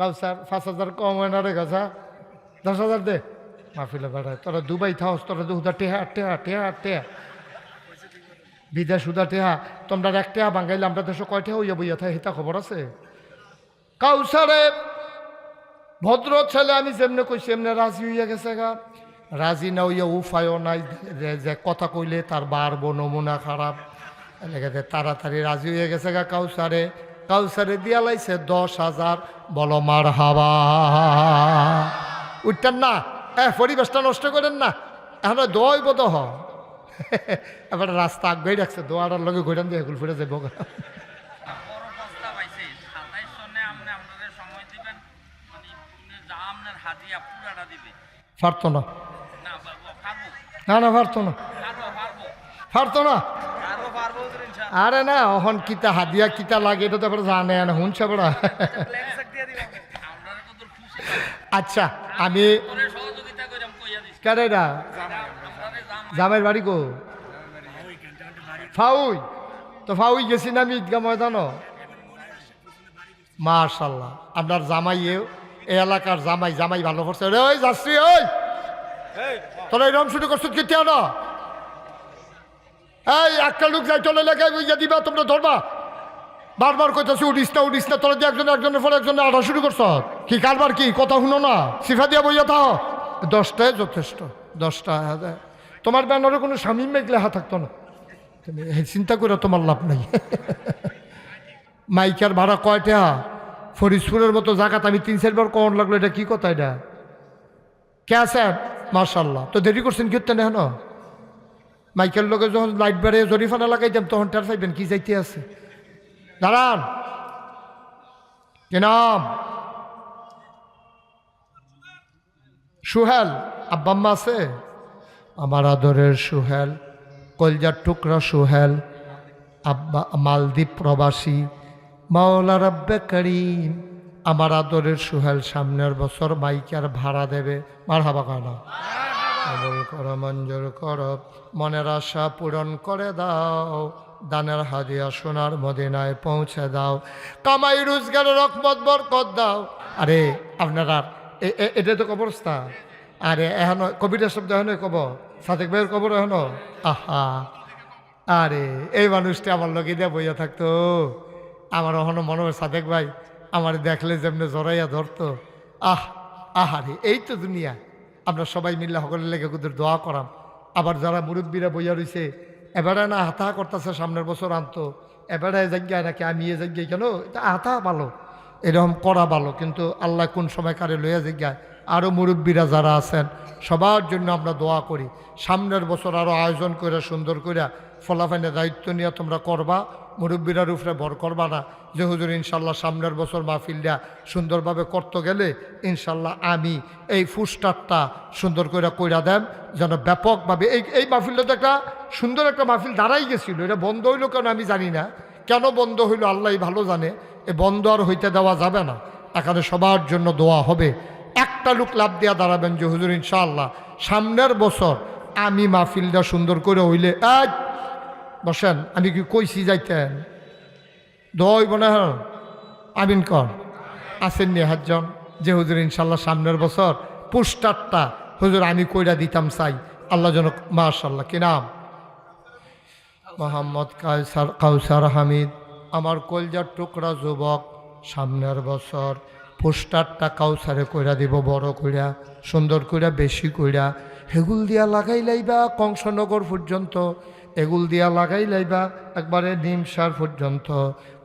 তাও স্যার পাঁচ হাজার কম হয় না রে গাছা। দশ হাজার দে। মাহফিলে বেড়ায়। তোরা দুবাই থাকস তোরা দুহুদা টেহা টেহা টেহা টেহা। বিদেশ উদা টেহা। তোমরা এক টেহা বাঙ্গাইলে আমরা দেশে কয় টেহা হইয়া বইয়া থাকে হিতা খবর আছে? কাউসারে, ভদ্র ছেলে আমি যেমনে কইছি এমনি রাজি হইয়া গেছে গা। রাজি না হইয়া উপায়ও নাই, যে কথা কইলে তার বাড়বো নমুনা খারাপ। এলাকাতে তাড়াতাড়ি রাজি হয়ে গেছে গা কাউসারে। কাউসারে দিয়া লাইছে, দশ হাজার। বলো মার হাওয়া উঠতেন না। হ্যাঁ পরিবেশটা নষ্ট করেন না। এখন দোয়াই বোধ হ এবার রাস্তা আগে রাখছে, দোয়াটার লগে ঘুরান দিয়ে এগুলো যাব পারতো না। না না পারতো না। পারতো না। আরে না অহন কিতা হাদিয়া কিতা লাগে এটা তো এবার জানে না দিবেন আপনারা আচ্ছা আমি করে কারেরা জামের বাড়ি গো ফাউই তো ফাউই গেছি না আমি ঈদগা ময়দানও মাশাল্লাহ আপনার জামাইয়েও এ এলাকার জামাই জামাই ভালো করছে ওই যাচ্ছি ওই তোরা এরকম শুরু করছ কি না এই একটা লোক যাই, চলে লেগে ইয়ে দিবা, তোমরা ধরবা। বারবার কইতাছি উঠিস না উঠিস না, তোরা দিয়ে একজন একজনের পরে একজনের আড়া শুরু করছ। কি কারবার কি? কথা শুনো না। সিফা দিয়া বইয়া থাও। দশটায় যথেষ্ট দশটা তোমার ব্যানারে কোনো স্বামী মেঘলে হা থাকতো না। তুমি চিন্তা করে তোমার লাভ নাই। মাইকার ভাড়া কয়টা? ফরিদপুরের মতো জায়গাতে আমি তিন, চারবার কখন লাগল, এটা কি কথা এটা? কে আছেন মার্শাল্লাহ তো দেরি করছেন কীর্তন এখন? মাইকেল লোকে যখন লাইট বেড়ে জরিফানা লাগাইতাম, তখন টের পাইবেন কি যাইতে আছে। দাঁড়ান। নাম সুহেল আব্বাম্মা আছে? আমার আদরের সুহেল, কলজার টুকরা সুহেল, আব্বা মালদ্বীপ প্রবাসী মাওলা রব্বে করিম। আমার আদরের সুহেল সামনের বছর মাইকার ভাড়া দেবে। মার হাবা কানা কবল কর, মঞ্জুর কর, মনের আশা পূরণ করে দাও, দানের হাদিয়া সোনার মদিনায় পৌঁছে দাও, কামাই রোজগারের রকমত বরকত দাও। আরে, আপনারা এটা তো কবরস্থান আরে, এখন কবিতার শব্দ এখন কব সাদেক ভাইয়ের কবর এখন? আহা। আরে, এই মানুষটা আমার লগে দিয়ে বইয়া থাকতো। আমার এখনও মনে হয় সাদেক ভাই আমার দেখলে যেমনি জড়াইয়া ধরতো। আহ, আহারে, এই তো দুনিয়া। আমরা সবাই মিললে সকলের লেগে কুদের দোয়া করাম। আবার যারা মুরব্বীরা বইয়া রইছে, এবারে না হাতা করতেছে সামনের বছর আনতো, এবারে জায়গায় নাকি আমি এ জায়গায় কেন? এটা হাতা ভালো এরকম করা ভালো। কিন্তু আল্লাহ কোন সময় কারে লইয়া জায়গায় আরও মুরব্বীরা যারা আছেন, সবার জন্য আমরা দোয়া করি। সামনের বছর আরও আয়োজন করে সুন্দর করে ফলাফাইনের দায়িত্ব নিয়ে তোমরা করবা। মুরব্বীরার উপরে ভর করবা না। যে হুজুর, ইনশাল্লাহ সামনের বছর মাহফিলটা সুন্দরভাবে করতে গেলে, ইনশাল্লাহ আমি এই ফুস্টারটা সুন্দর করে কইরা দেন যেন ব্যাপকভাবে এই এই মাহফিলটা একটা সুন্দর একটা মাহফিল দাঁড়াই গেছিল। এটা বন্ধ হইল কেন আমি জানি না। কেন বন্ধ হইল আল্লাহ ভালো জানে। এ বন্ধ আর হইতে দেওয়া যাবে না। এখানে সবার জন্য দোয়া হবে। একটা লোক লাভ দিয়া দাঁড়াবেন যে, হুজুর ইনশাআল্লাহ সামনের বছর আমি মাহফিলটা সুন্দর করে হইলে এক বসেন, আমি কি কইছি যাইতেন? দই বনে হ্যাঁ আমিন কর আসেন নি যে হুজুর ইনশাল্লাহ সামনের বছর পোস্টারটা, হুজুর আমি কইরা দিতাম চাই। আল্লাহ যেন মাশাল্লাহ, কি নাম? মোহাম্মদ কাউসার কাউসার হামিদ। আমার কলজার টুকরা যুবক, সামনের বছর পোস্টারটা কাউসারে কইরা দিব, বড় কইরা, সুন্দর কইরা, বেশি কইরা। হেগুল দিয়া লাগাই লাইবা কংসনগর পর্যন্ত। এগুল দিয়া লাগাই লাইবা, একবারে নিমসার পর্যন্ত।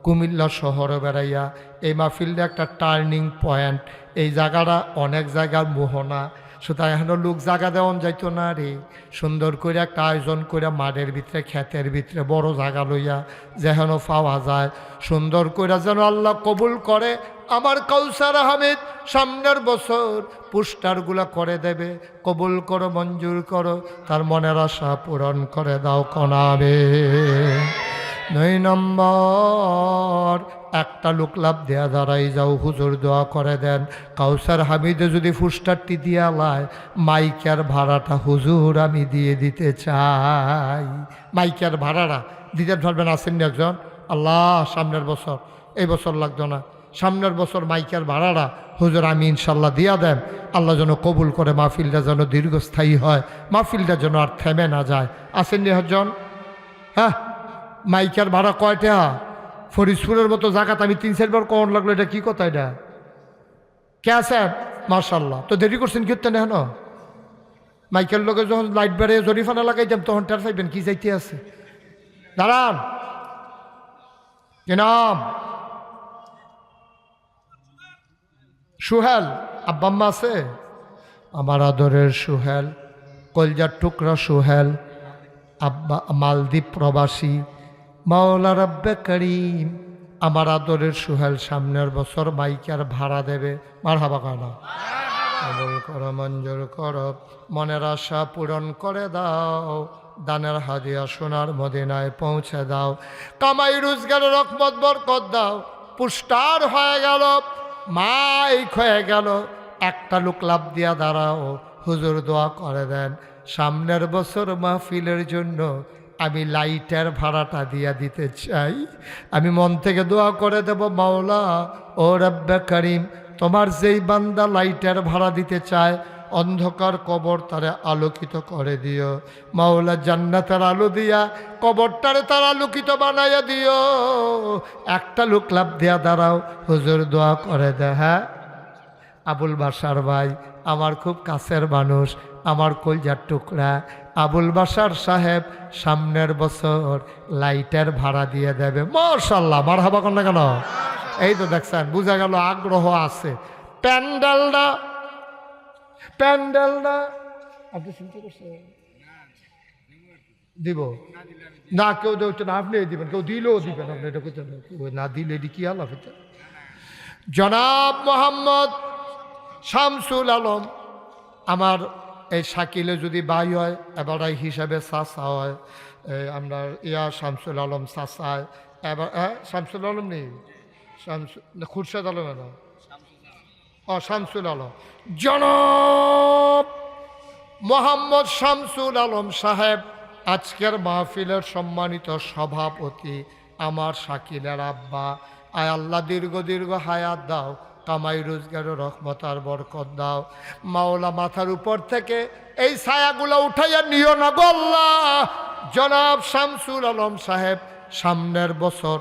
কুমিল্লা শহরে বেড়াইয়া, এই মাহফিলটা একটা টার্নিং পয়েন্ট এই জায়গাটা অনেক জায়গার মোহনা। সুতরাং এখনও লোক জায়গা দেওয়ান যাইতো না রে। সুন্দর করে একটা আয়োজন করে মাঠের ভিতরে, ক্ষেতের ভিতরে, বড় জায়গা লইয়া যেন পাওয়া যায়। সুন্দর করে যেন আল্লাহ কবুল করে আমার কৌসার আহমেদ সামনের বছর পোস্টারগুলো করে দেবে, কবুল করো, মঞ্জুর করো, তার মনের আশা পূরণ করে দাও কনাবে। দুই নম্বর, একটা লোক লাভ দেয়া দাঁড়াই যাও, হুজুর দোয়া করে দেন। কাউসার হামিদে যদি ফুস্টারটি দিয়া লায়, মাইকার ভাড়াটা হুজুর আমি দিয়ে দিতে চাই। মাইকার ভাড়াটা দিতে ধরবেন আসেননি একজন? আল্লাহ, সামনের বছর। এই বছর লাগতো না। সামনের বছর মাইকের ভাড়াটা হুজুর আমি ইনশাল্লাহ দিয়া দেন আল্লাহ যেন কবুল করে, মাহফিলটা যেন দীর্ঘস্থায়ী হয়, মাহফিলটা যেন আর থেমে না যায়। আসেন নি হজন হ্যাঁ মাইকার ভাড়া কয়টা? ফরিদপুরের মতো জায়গাতে আমি তিন, চারবার কখন লাগল, এটা কি কথা এটা? কে আছেন মার্শাল্লাহ তো দেরি করছেন কীর্তনে হেন মাইকেল লোকে যখন লাইট বেড়ে জরিফানা লাগাইতাম, তখন টের পাইবেন কি যাইতে আছে। দাঁড়ান নাম সুহেল আব্বাম্মা আছে? আমার আদরের সুহেল, কলজার টুকরা সুহেল, আব্বা মালদ্বীপ প্রবাসী মাওলা রব্বে করিম। আমার আদরের সুহেল সামনের বছর মাইকার ভাড়া দেবে। মার হাবা কানা কবল কর, মঞ্জুর কর, মনের আশা পূরণ করে দাও। দানের হাদিয়া সোনার মদিনায় পৌঁছে দাও। কামাই রোজগার রকমত বরকত দাও। পুষ্টার হয়ে গেল। মাইক খয়ে গেল। একটা লোক লাভ দিয়া দাঁড়াও, হুজুর দোয়া করে দেন। সামনের বছর মাহফিলের জন্য আমি লাইটের ভাড়াটা দিয়া দিতে চাই। আমি মন থেকে দোয়া করে দেব, মাওলা, ও রব্বা করিম, তোমার যেই বান্দা লাইটের ভাড়া দিতে চায় অন্ধকার কবর তারে আলোকিত করে দিও। মাওলা জান্নাতের আলো দিয়া কবরটারে তার আলোকিত বানাইয়া দিও। একটা লোক লাভ দিয়া দাঁড়াও, হুজুর দোয়া করে দে হ্যাঁ? আবুল বাসার ভাই, আমার খুব কাছের মানুষ, আমার কলজার টুকরা। আবুল বাসার সাহেব সামনের বছর লাইটের ভাড়া দিয়ে দেবে। মশাল্লাহ মার হাবা কন কেন? এই তো দেখছেন, বোঝা গেল আগ্রহ আছে। প্যান্ডেলটা প্যান্ডেলটা আপনি চিন্তা করছেন দিব। না কেউ দেওয়া না আপনি দিবেন কেউ দিলেও দিবেন আপনি এটা করতে না দিলে এটি কি আলাপ জনাব মোহাম্মদ শামসুল আলম আমার এই শাকিলে যদি বাই হয় এবার এই হিসাবে চাষা হয় আমরা ইয়া শামসুল আলম চাষায় এবার হ্যাঁ শামসুল আলম নেই? শামসুল খুরশেদ আলম ও শামসুল আলম। জনাব মোহাম্মদ শামসুল আলম সাহেব, আজকের মাহফিলের সম্মানিত সভাপতি আমার শাকিলের আব্বা। আয় আল্লাহ, দীর্ঘ দীর্ঘ হায়াত দাও, কামাই রোজগারের রহমত আর বরকত দাও। মাওলা মাথার উপর থেকে এই ছায়াগুলো উঠাইয়া নিও না জনাব শামসুল আলম সাহেব, সামনের বছর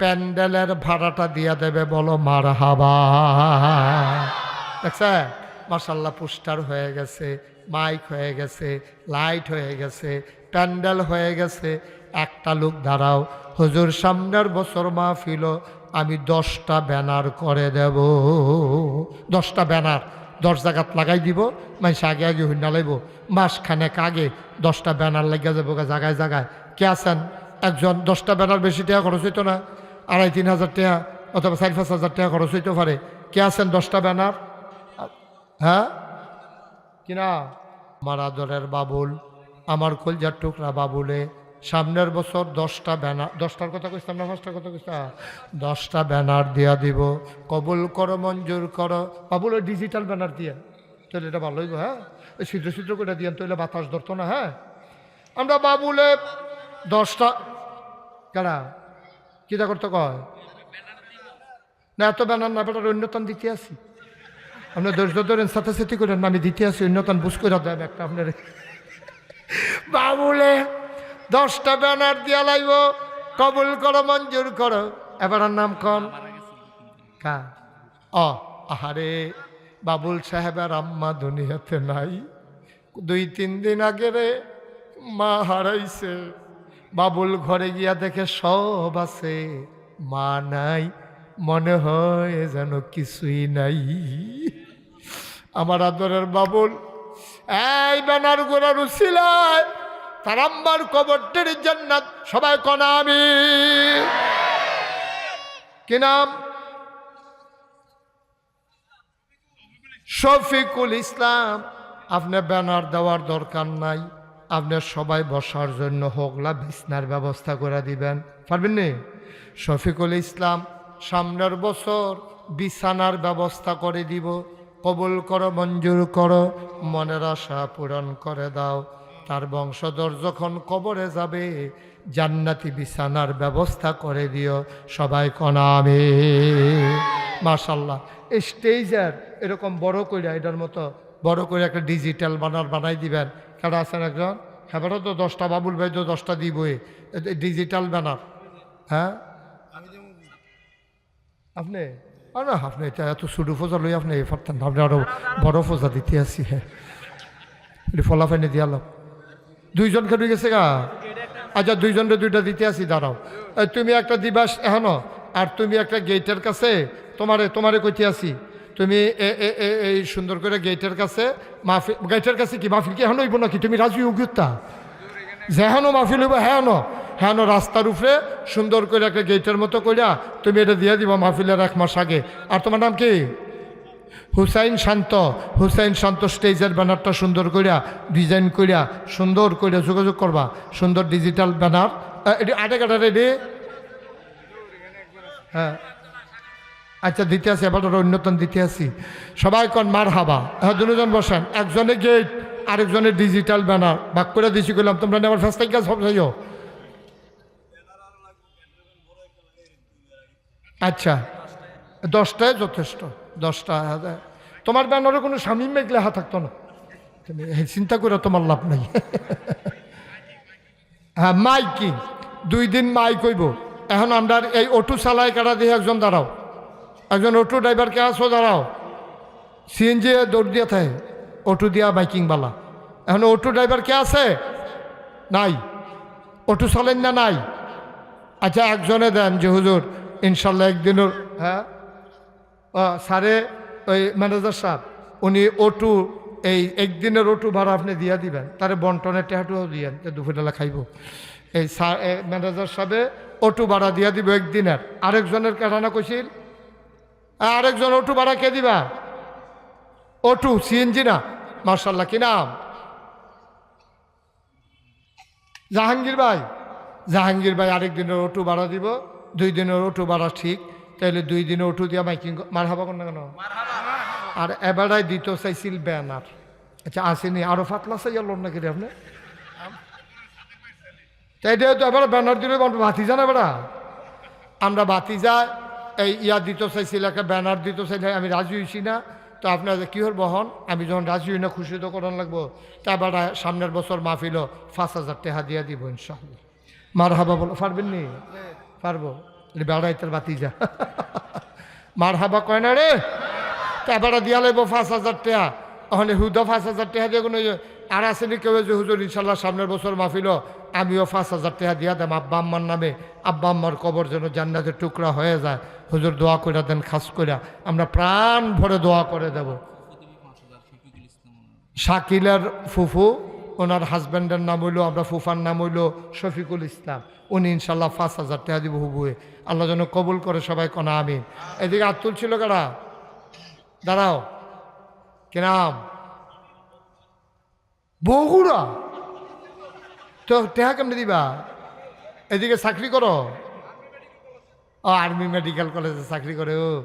প্যান্ডেলের ভাড়াটা দিয়া দেবে বলো মার হাবা দেখছে? মার্শাল্লাহ পোস্টার হয়ে গেছে, মাইক হয়ে গেছে, লাইট হয়ে গেছে, প্যান্ডেল হয়ে গেছে। একটা লোক, দাঁড়াও, হুজুর, সামনের বছর মাহফিল, আমি দশটা ব্যানার করে দেব। দশটা ব্যানার, দশ জায়গাত লাগাই দিব মানুষ আগে আগে হইনা লাইব। মাসখানেক আগে দশটা ব্যানার লাগিয়ে যাব জায়গায় জায়গায়। কে আছেন? একজন, দশটা ব্যানার বেশি টাকা খরচ হইতো না। আড়াই, তিন হাজার টাকা অথবা চার, পাঁচ হাজার টাকা খরচ হইতে পারে। কে আছেন দশটা ব্যানার? হ্যাঁ? কিনা আমার আদরের বাবুল, আমার কলজার টুকরা বাবুলে। সামনের বছর দশটা ব্যানার, দশটার কথা কইতাম না, পাঁচটার কথা কইতাম দশটা ব্যানার দিয়া দিব। কবুল করো, মঞ্জুর করো। বাবুল ওই ডিজিটাল ব্যানার দিয়ে। তাহলে এটা ভালো গো হ্যাঁ? ওই ছিদ্র ছিদ্র করে দিয়ে তাহলে বাতাস ধরতো না হ্যাঁ? আমরা বাবুলে দশটা কেনা কিটা করতে কয়? না, এত ব্যানার না, বেটার অন্যতম দিতে আসি। আপনি ধৈর্য ধরেন সাথে সাথে করেন, আমি দিতে আসি অন্যতম বুঝ করে দেন একটা আপনার। বাবুলে, দশটা ব্যানার দিয়া লাইব, কবুল করো, মঞ্জুর করো। এবার নাম কন? কা? অ, আহারে, বাবুল সাহেবের আম্মা দুনিয়াতে নাই। দুই তিন দিন আগে রে মা হারাইছে। বাবুল ঘরে গিয়া দেখে সব আছে। মা নাই, মনে হয় যেন কিছুই নাই। আমার আদরের বাবুল, এই ব্যানার গোড়ার উছিলায় তার আম্মার কবরটির জান্নাত, সবাই কনা আমি? কি নাম? শফিকুল ইসলাম, আপনি ব্যানার দেওয়ার দরকার নাই। আপনি সবাই বসার জন্য হোগলা বিছনার ব্যবস্থা করে দিবেন। পারবেন নি? শফিকুল ইসলাম, সামনের বছর বিছানার ব্যবস্থা করে দিব। কবুল করো, মঞ্জুর করো, মনের আশা পূরণ করে দাও। তার বংশধর যখন কবরে যাবে, জান্নাতি বিছানার ব্যবস্থা করে দিও। সবাই মাশাল্লাহ এই স্টেজের এরকম বড় করে এটার মতো বড় করে একটা ডিজিটাল বানার বানাই দিবেন। কারা আছেন একজন হ্যাঁ তো দশটা বাবুল ভাই তো দশটা দিবই। ডিজিটাল ব্যানার হ্যাঁ? আপনি? আর আপনি এটা এত সুডু ফোজা লই আপনি পারতেন। আপনি আরও বড় ফোজা দিতে আসি হ্যাঁ। এটি ফলাফাইনে দিয়ালাম দুইজন খেলে গেছে গা। আচ্ছা দুইজনরে দুইটা দিতে আসি, দাঁড়াও। তুমি একটা দিবাস এখনও, আর তুমি একটা গেটের কাছে তোমারে তোমারে কইতে আসি। তুমি এই সুন্দর করে গেটের কাছে মাহফিল গেটের কাছে কি মাহফিল কি এখন হইব নাকি? তুমি রাজি উগুত্তা? যেহানো মাহফিল হইব হ্যাঁ হ্যাঁ রাস্তার উপরে সুন্দর করে একটা গেটের মতো করিয়া তুমি এটা দিয়ে দিবা মাহফিলের এক মাস আগে। আর তোমার নাম কি? হুসাইন শান্ত হুসাইন শান্ত স্টেজের ব্যানারটা সুন্দর করিয়া ডিজাইন করিয়া সুন্দর করিয়া যোগাযোগ করবা। সুন্দর ডিজিটাল ব্যানার এটি আটে কাটা রেডি হ্যাঁ। আচ্ছা দিতে আসি এবার অন্যতম দিতে আসি সবাই কন মার হাবা হ্যাঁ দুজন বসেন। একজনে গেট আরেকজনের ডিজিটাল ব্যানার বাক করে দিছি করলাম তোমরা নেবার ফেস্তাই কাজ সব যাইও আচ্ছা দশটায় যথেষ্ট, দশটা। তোমার ব্যানারে কোনো স্বামী মেঘ লেখা থাকতো না? তুমি চিন্তা করে তোমার লাভ নাই। হ্যাঁ মাইকিং দুই দিন মাইক কইব এখন আমরা এই অটো চালাই কাটা দিয়ে একজন দাঁড়াও। একজন অটো ড্রাইভার কে আসো, দাঁড়াও। সিএনজি দৌড় দিয়ে থাকে, অটো দিয়া বাইকিং বালা। এখন অটো ড্রাইভার কে আছে? নাই। অটো চালেন না নাই? আচ্ছা একজনে দেন যে, হুজুর, ইনশাল্লাহ একদিনের হ্যাঁ? স্যারে, ওই ম্যানেজার সাহেব, উনি ওটু এই একদিনের ওটু ভাড়া আপনি দিয়া দিবেন, তারে বন্টনের টেহাটুও দিয়েন দুপুরবেলা খাইব। এই ম্যানেজার সাহেবে ওটু ভাড়া দিয়া দিব একদিনের। আরেকজনের কেটানা কইছিল? আরেকজন ওটু ভাড়া কে দিবা? ওটু, সিএনজি না? মার্শাল্লাহ কি নাম? জাহাঙ্গীর ভাই। জাহাঙ্গীর ভাই আরেক দিনের অটো ভাড়া দিব, দুই দিনের অটো ভাড়া ঠিক তাহলে দুই দিনে অটো দিয়া মাইকিং মার হাবা না কেন? আর এবারাই দিত চাইছিল ব্যানার। আচ্ছা আসেনি, আরও ফাতলা চাই লোন নাকি রে আপনি? তাই তো এবার ব্যানার দিলে বাতি জানে বেড়া আমরা বাতি যা এই ইয়া দিত চাইছিল একটা ব্যানার দিত চাইলে, আমি রাজি হয়েছি না। তো আপনার কি বহন? আমি যখন রাজি হই না, খুশি তো করান লাগবো। তা এবার সামনের বছর মাহফিল পাঁচ হাজার টাকা দিয়া দিব ইনশাল্লাহ মার হাবা বলো, পারবেন নি? পারব। বেড়াইতের বাতি যা মার হাবা কয় না রে? তা এবার দিয়া লাগবো পাঁচ হাজার টাকা। ওখানে হুদা পাঁচ হাজার টাকা দিয়ে কোনো আর আসেনি কেউ যে, হুজুর, ইনশাল্লাহ সামনের বছর মাহফিল আমিও পাঁচ হাজার টাকা দিয়া দেম। আব্বা আম্মার নামে, আব্বা আম্মার কবর যেন জান্নাতের টুকরা হয়ে যায়। হুজুর, দোয়া করে দেন, খাস করে আমরা প্রাণ ভরে দোয়া করে দেব। শাকিলের ফুফু, ওনার হাজব্যান্ডের নাম হইল, আমরা ফুফার নাম হইল শফিকুল ইসলাম। উনি ইনশাল্লাহ পাঁচ হাজার টাকা দিব হুবুয়ে। আল্লাহ যেন কবুল করে সবাই কনা, আমিন। এদিকে আর তুলছিল কারা? দাঁড়াও। কি নাম? বগুড়া? তো টেহা কেমনে দিবা? এদিকে চাকরি করো। ও আর্মি মেডিকেল কলেজে চাকরি করে, ও।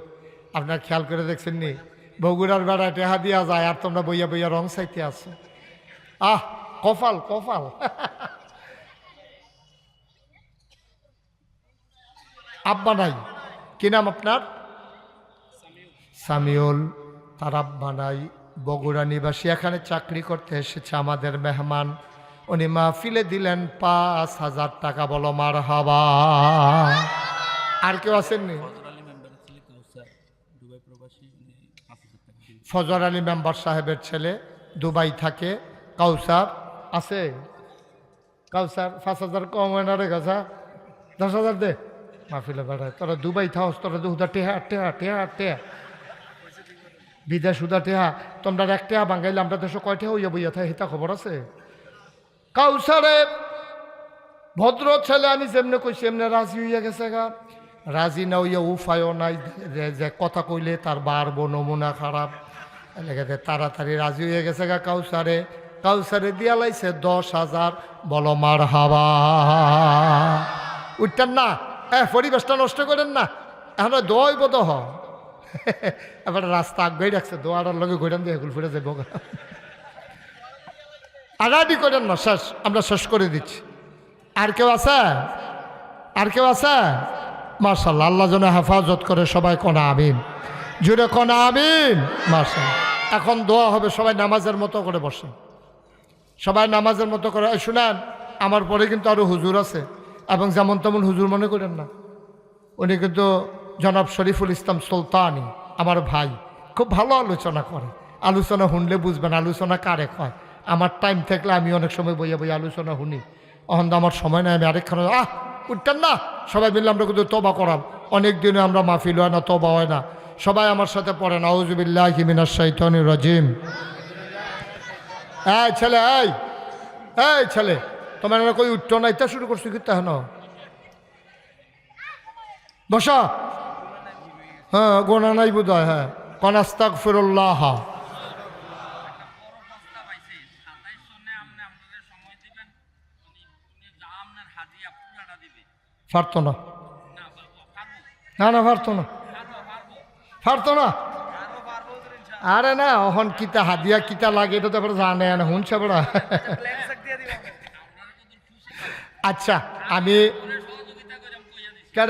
আপনার খেয়াল করে দেখছেন নি? বগুড়ার বেড়া টেহা দিয়া যায় আর তোমরা বইয়া বইয়া রং সাইতে আছো। আহ, কপাল কপাল। আব্বা নাই। কি নাম আপনার? সামিউল। তার আব্বা নাই। বগুড়া নিবাসী এখানে চাকরি করতে এসেছে আমাদের মেহমান। উনি মাহফিলে দিলেন পাঁচ হাজার টাকা বলো মার হাবা আর কেউ আসেননি? ফজর আলী মেম্বার সাহেবের ছেলে দুবাই থাকে। কাউসার আছে? কাউসার পাঁচ হাজার কম হয় না রে গাছা দশ হাজার দে। মাহফিলে বেড়ায় তোরা দুবাই থাকস তোরা দুহুদা টেহা টেহা টেহা টেহা। বিদেশ উদা টেহা, তোমরা এক টেহা বাঙ্গাইলে, আমরা দেশে কয় টেহা হইয়া বইয়া থাকে হিতা খবর আছে? কাউসারে, ভদ্র ছেলে আমি যেমনে কইছি এমনি রাজি হইয়া গেছে গা। রাজি না হইয়া উপায়ও নাই, যে কথা কইলে তার বাড়বো নমুনা খারাপ। এলাকাতে তাড়াতাড়ি রাজি হয়ে গেছে গা কাউসারে। কাউসারে দিয়া লাইছে দশ হাজার, বলো মার হাবা উঠতেন না? হ্যাঁ পরিবেশটা নষ্ট করেন না। এখন দোয়াই বোধ হ এবার রাস্তা আগে রাখছে দোয়াটার লগে ঘুরান দিয়ে এগুলো ফুটে যাব। আড়াআড়ি করেন না শেষ, আমরা শেষ করে দিচ্ছি। আর কেউ আছে? আর কেউ আছে? মার্শাল্লাহ আল্লাহ যেন হেফাজত করে সবাই কনা আমিন। জুড়ে কনা আমিন? মার্শাল এখন দোয়া হবে, সবাই নামাজের মতো করে বসেন সবাই নামাজের মতো করে শুনেন, আমার পরে কিন্তু আরও হুজুর আছে, এবং যেমন তেমন হুজুর মনে করেন না। উনি কিন্তু জনাব শরীফুল ইসলাম সুলতানি, আমার ভাই, খুব ভালো আলোচনা করে। আলোচনা শুনলে বুঝবেন আলোচনা কারে কয়। আমার টাইম থাকলে আমি অনেক সময় বইয়া বইয়া আলোচনা শুনি। অহন আমার সময় নাই, আমি আরেকখানে, আহ, উঠতেন না। সবাই মিললে আমরা কিন্তু তবা করাম অনেক দিনে আমরা মাহফিল হয় না তবা হয় না। সবাই আমার সাথে পড়েন আউজুবিল্লাহ হিমিনার সাইতনি রাজিম। এই ছেলে, এই এই ছেলে, তোমার কই উঠতো না ইত্যা শুরু করছ কিন্তু হেন? বসা। হ্যাঁ গোনা নাই বোধ হয়। হ্যাঁ কনাস্তাক ফিরুল্লাহ পারতো না। না না পারতো না। পারব না। আরে না, অহন কিতা হাদিয়া কিতা লাগে, এটা তো এবার জানে না, শুনছে বড়। আচ্ছা আমি কেন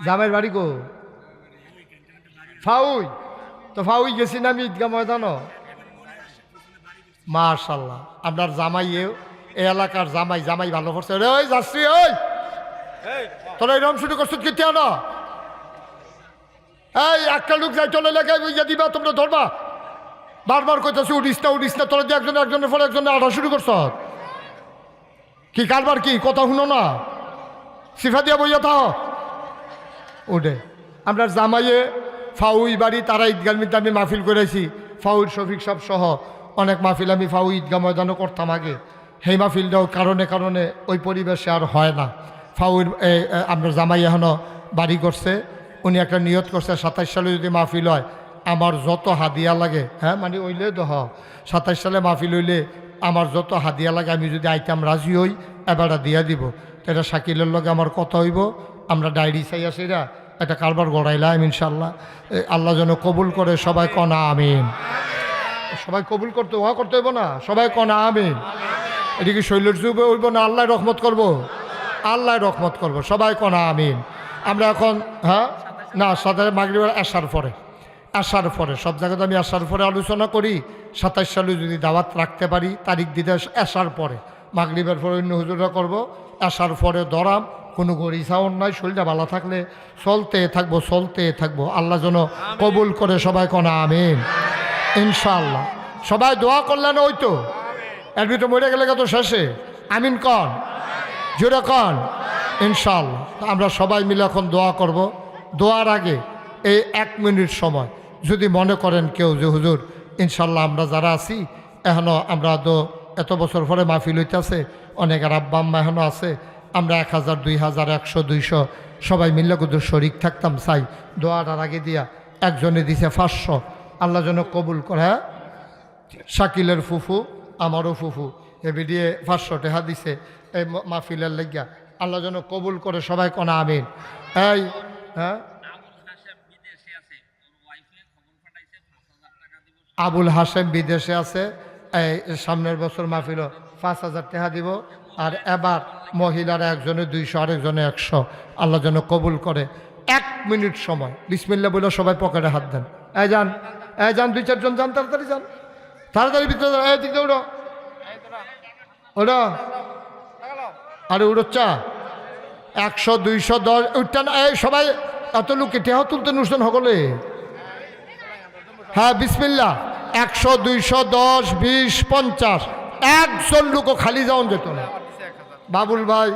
এটা আপনাদের জাম জামের বাড়ি কো? ফাউই। তো ফাউই গেছি না আমি ঈদগা ময়দানও? মাশাল্লাহ আপনার জামাই এ এলাকার জামাই জামাই ভালো করছে। রে ওই যাচ্ছি ওই। তোরা এরকম শুরু করছ কেতিয়া না এই একটা লোক যাই চলে লেগে বুঝে দিবা তোমরা ধরবা। বারবার কইতেছি উড়িস না উড়িস না তোরা দিয়ে একজন একজনের পরে একজনের আড়া শুরু করছ কি কারবার কি? কথা শুনো না। সিফা দিয়া বইয়া থাও। ওঠে আমরা জামাইয়ে ফাউই বাড়ি, তারা ঈদগার মধ্যে আমি মাহফিল করেছি। ফাউর শফিক সব সহ অনেক মাহফিল আমি ফাউ ঈদগাহ ময়দানও করতাম আগে। সেই মাহফিলটাও কারণে কারণে ওই পরিবেশে আর হয় না। ফাউর আমরা জামাই এখনও বাড়ি করছে। উনি একটা নিয়ত করছে, সাতাইশ সালে যদি মাহফিল হয়, আমার যত হাদিয়া লাগে হ্যাঁ মানে ওইলে তো হ। সাতাইশ সালে মাহফিল হইলে আমার যত হাদিয়া লাগে, আমি যদি আইতাম রাজি হই, এবারটা দিয়া দিব। এটা শাকিলের লগে আমার কথা হইব। আমরা ডায়েরি চাই আসিরা একটা কারবার গড়াইলাম ইনশাল্লাহ আল্লাহ যেন কবুল করে, সবাই কনা আমিন। সবাই কবুল করতে ওয়া করতে হইব না, সবাই কনা আমিন। এদিকে শৈলের যুগে হইব না আল্লাহ রহমত করব? আল্লাহ রহমত করব, সবাই কনা আমিন। আমরা এখন হ্যাঁ? না সাথে মাগরিবার আসার পরে। আসার পরে, সব জায়গাতে আমি আসার পরে আলোচনা করি। সাতাশ সালে যদি দাওয়াত রাখতে পারি, তারিখ দিতে আসার পরে। মাগরিবের পরে অন্য হুজুরা করব আসার পরে দরাম কোনো গড়ি, সাউন্ড নাই শরীরটা ভালো থাকলে চলতে থাকব চলতে থাকব। আল্লাহ যেন কবুল করে সবাই কনা, আমিন। ইনশাল্লাহ সবাই দোয়া করলেন ওই তো। এর মরে গেলে তো শেষে? আমিন কন? জোরে কন? ইনশাল্লাহ আমরা সবাই মিলে এখন দোয়া করব। দোয়ার আগে এই এক মিনিট সময়। যদি মনে করেন কেউ যে, হুজুর ইনশাল্লাহ আমরা যারা আছি এখনও আমরা তো এত বছর পরে মাহফিল হইতেছে অনেক আব্বা আম্মা এখনও আছে আমরা এক হাজার, দুই হাজার, একশো, দুইশো সবাই মিলে কিন্তু শরিক থাকতাম, চাই দোয়াটার আগে দিয়া একজনে দিছে পাঁচশো। আল্লাহ যেন কবুল করে হ্যাঁ? শাকিলের ফুফু, আমারও ফুফু এবি দিয়ে পাঁচশো টেহা দিছে, এই মাহফিলের লেগিয়া। আল্লাহ যেন কবুল করে সবাই কনা আমিন। এই হ্যাঁ? আবুল হাসেম বিদেশে আছে, এই সামনের বছর মাহফিল পাঁচ হাজার টাকা দিব। আর এবার মহিলারা একজনে দুইশো আরেকজনে একশো। আল্লাহ যেন কবুল করে। এক মিনিট সময়। বিসমিল্লা বলে সবাই পকেটে হাত দেন। এ যান এ যান দুই চারজন যান তাড়াতাড়ি যান। তাড়াতাড়ি ভিতরে যান, এই দিক দিয়ে উড়ো ওটা আরে উড়োচ্চা একশো দুইশো দশ উঠতেন এই সবাই এত লোক টেহাও তুলতেন উঠতেন সকলে হ্যাঁ বিসমিল্লা একশো দুইশো দশ বিশ পঞ্চাশ। একজন লোকও খালি যাওন যেত না। বাবুল ভাই,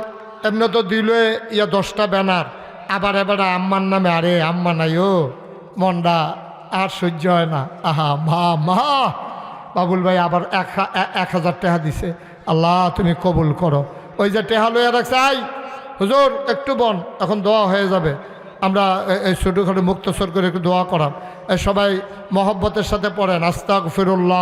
এমনি তো দিলে ইয়া দশটা ব্যানার। আবার এবার আম্মার নামে, আরে আম্মা নাই ও মন্ডা আর সহ্য হয় না। আহা, মা মা। বাবুল ভাই আবার এক এক হাজার টাকা দিছে। আল্লাহ, তুমি কবুল করো। ওই যে টেহা লইয়া রাখছে, আই, হুজুর, একটু বন, এখন দোয়া হয়ে যাবে। আমরা এই ছোটোখাটো মুক্তসর করে একটু দোয়া করাম। সবাই মহব্বতের সাথে পড়েন। আস্তাক ফিরুল্লাহ